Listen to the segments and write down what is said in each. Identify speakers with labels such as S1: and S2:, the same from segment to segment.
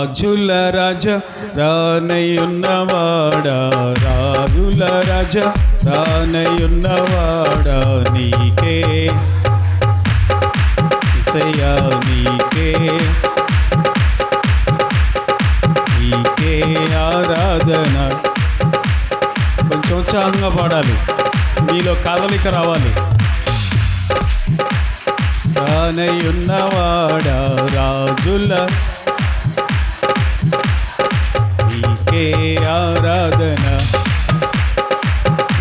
S1: రాజుల రాజ రానయున్నవాడా రాజుల రాజ రానయున్నవాడా నీకే. ఇసయా నీకే. నీకే ఆరాధన. కొంచెం ఉత్సాహంగా పాడాలి. మీలో కదలిక రావాలి. రానయున్నవాడా రాజుల ఆరాధన.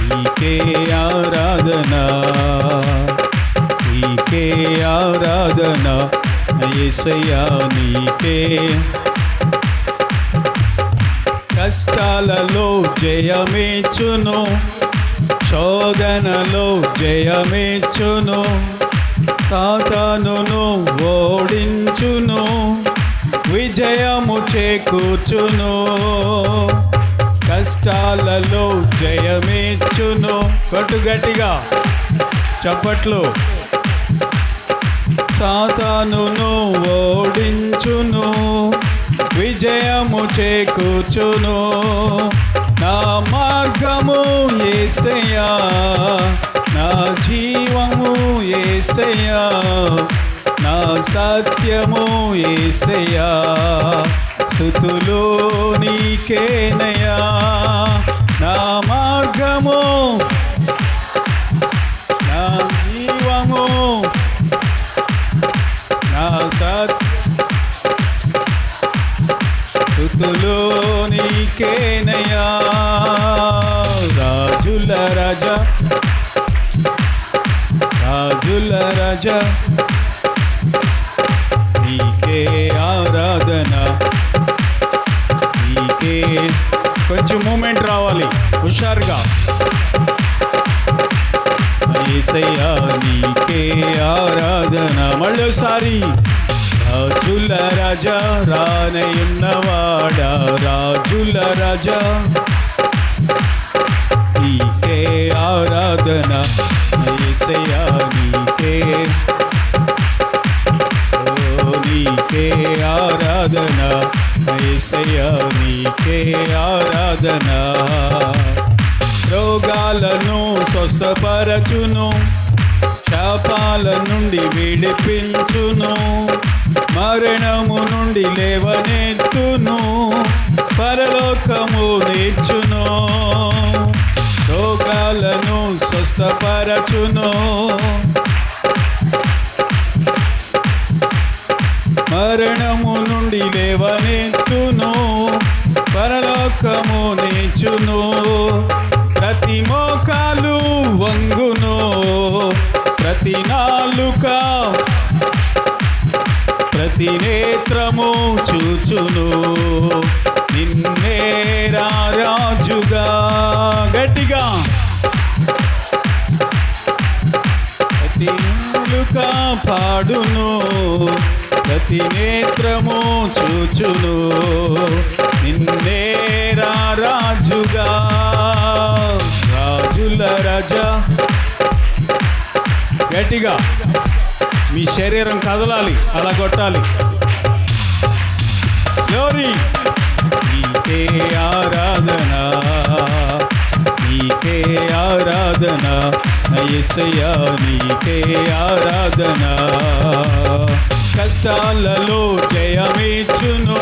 S1: నీకే ఆరాధన. నీకే ఆరాధన. యేసయ్యా నీకే. కష్టాలలో జయమేచును. శోధనలో జయమేచును. సాతానును ఓడించును. విజయము చేకూర్చును. కష్టాలలో జయమేచ్చును. కట్టుగట్టిగా చప్పట్లు. సాతానును ఓడించును. విజయము చేకూర్చును. నా మార్గము ఏసయ్యా. నా జీవము ఏసయ్యా. నా సత్యము ఏసయా స్థుతులు నీకేనయా నా మార్గము నా జీవము నా సత్ స్థుతులు నీకేనయా రాజుల రాజా రాజుల రాజా. మంచి మూమెంట్ రావాలి. హుషారుగా. ఏసయ్యా నీకే ఆరాధన. మళ్ళీసారి రాజుల రాజా రానయున్నవాడా రాజుల రాజా నీకే ఆరాధన. ఏసయ్యా నీకే నీకే ఆరాధన. ఏసయ్యా నీకే ఆరాధన. రోగాలను స్వస్థపరచును. శాపాల నుండి విడిపించును. మరణము నుండి లేవనెత్తును. పరలోకము నేర్చును. రోగాలను స్వస్థపరచును. మరణము నుండి పరలోకము నేర్చును ప్రతి మోకాలు వంగును. ప్రతి నాలుక ప్రతి నేత్రము చూచును. కాపాడును ప్రతి నేత్రము చూచును. నిన్నే రాజుగా రాజుల రాజా. గట్టిగా మీ శరీరం కదలాలి అలా కొట్టాలి. గ్లోరీ నీకే ఆరాధన. నీకే ఆరాధన నయసయ్యా నీకే ఆరాధన. కష్టాలలో జయమేచును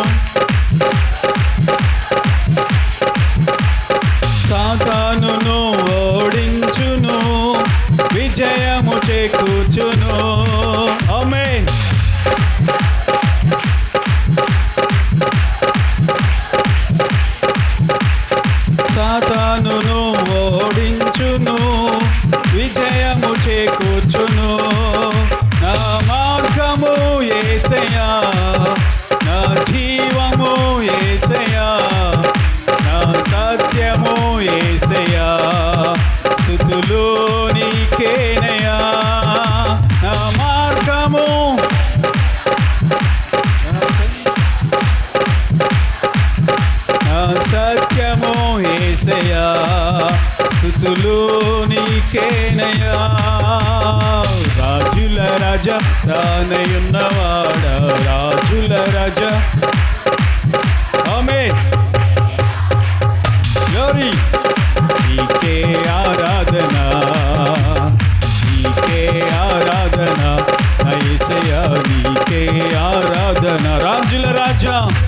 S1: సాతానును ఓడించును. విజయము చేకూర్చును. అమేన్ సాతానును విజయము చేకూర్చును. సత్యము ఏసయా స్థుతులు నీకేనయా రాజుల రజ తానయున్నవాడ రాజుల రజ. ఆమె. గ్లోరీ. నీకే ఆరాధన. నీకే ఆరాధన. ఐసయా నీకే ఆరాధన. రాజుల రాజా.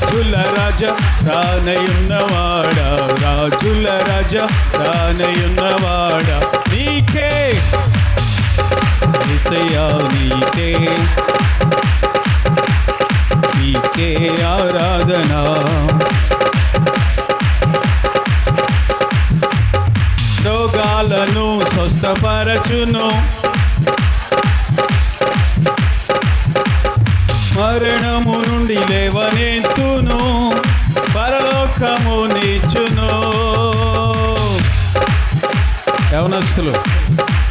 S1: రాజుల రాజా తానయున్నవాడా రాజుల రాజా తానయున్నవాడా నీకే. విషయా నీకే. నీకే ఆరాధనా. రోగాలను స్వస్థపరచును. మరణము నుండి లేవనెత్తును పరలోకము నీచును. యవనస్తులు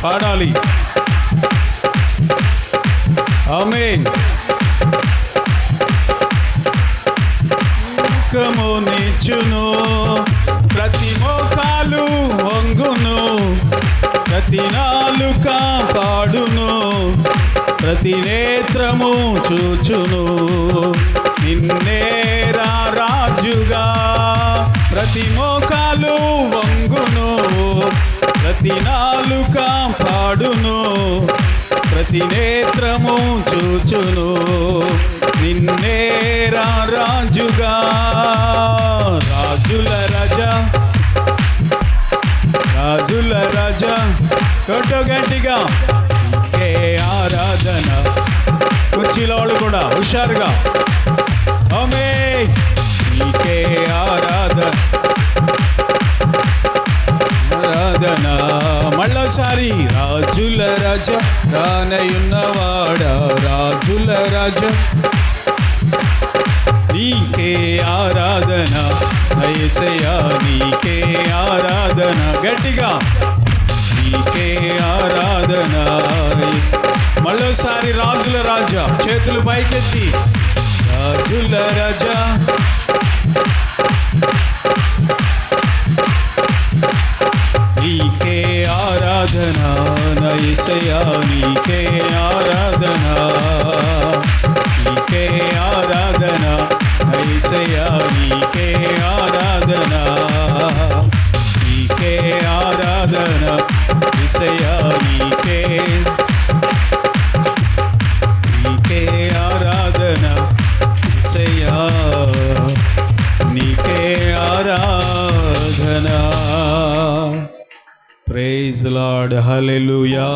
S1: పాడాలి. ఆమెన్. లోకము నీచును. ప్రతి మోకాలు వంగును. ప్రతి నాలుక పాడును. ప్రతి నేత్రము చూచును. నిన్నేరా రాజుగా ప్రతి మోకాలు వంగును. ప్రతి నాలుక పాడును. ప్రతి నేత్రము చూచును. నిన్నేరా రాజుగా. రాజుల రాజా. రాజుల రాజా. కొట్టు గట్టిగా నీకే ఆరాధన. కుర్చీలో వాళ్ళు కూడా హుషారుగా. ఓమే నీకే ఆరాధన ఆరాధన రాజుల రాజా రానయున్నవాడ రాజుల రాజా నీకే ఆరాధన నయసయా నీకే ఆరాధన గట్టిగా। నీకే ఆరాధన మళ్ళోసారి రాజుల రాజా చేతులు పైకెత్తి। రాజుల రాజా। నీకే ఆరాధన నయసయా నీకే ఆరాధన. నీకే ఆరాధన నయసయా నీకే ఆరాధన. నీకే ఆరాధన ఇసయా నీకే నీకే ప్రైజ్ లార్డ్ హల్లెలూయా.